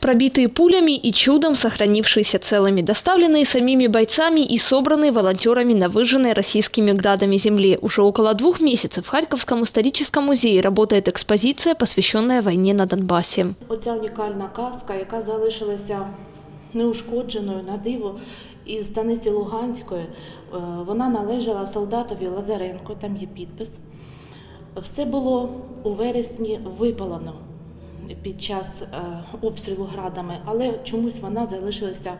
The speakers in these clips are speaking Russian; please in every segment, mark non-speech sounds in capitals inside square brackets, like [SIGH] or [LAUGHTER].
Пробитые пулями и чудом сохранившиеся целыми, доставленные самими бойцами и собранные волонтерами на выжженной российскими градами земле. Уже около двух месяцев в Харьковском историческом музее работает экспозиция, посвященная войне на Донбассе. Оця унікальна казка, яка залишилася неушкодженою на диво із станиці Луганської, е, вона належала солдатові Лазаренко, там є підпис. Все було у вересні випалено Під час обстрілу градами, але чомусь вона залишилася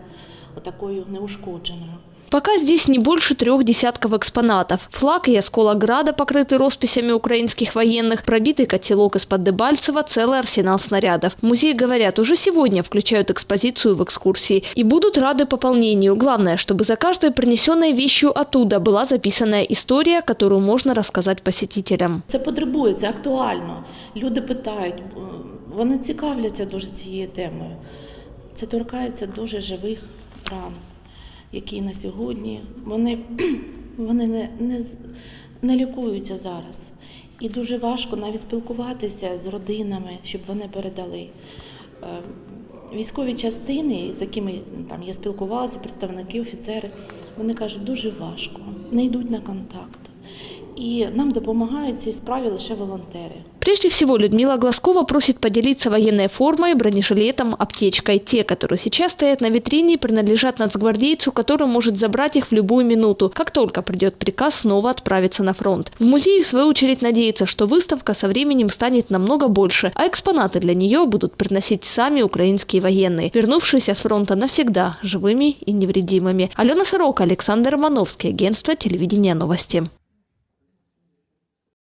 такою неушкодженою. Пока здесь не больше трех десятков экспонатов. Флаг и осколок града, покрытый росписями украинских военных, пробитый котелок из-под Дебальцева, целый арсенал снарядов. В музее, говорят, уже сегодня включают экспозицию в экскурсии. И будут рады пополнению. Главное, чтобы за каждой принесенной вещью оттуда была записанная история, которую можно рассказать посетителям. Це потребує, це актуально. Люди питають, е, вони цікавляться дуже цією темою. Це торкається дуже живих Ран, які на сьогодні вони, [CLEARS THROAT] вони не, не, не лікуються зараз. І дуже важко навіть спілкуватися з родинами, щоб вони передали. Е, Військові частини, з якими там я спілкувалася, представники, офіцери, вони кажуть, дуже важко, не йдуть на контакт. І нам допомагають в цій справі лише волонтери. Прежде всего, Людмила Глазкова просит поделиться военной формой, бронежилетом, аптечкой. Те, которые сейчас стоят на витрине, принадлежат нацгвардейцу, который может забрать их в любую минуту, как только придет приказ снова отправиться на фронт. В музее, в свою очередь, надеется, что выставка со временем станет намного больше, а экспонаты для нее будут приносить сами украинские военные, вернувшиеся с фронта навсегда, живыми и невредимыми. Алена Сорока, Александр Романовский, агентство телевидения новости.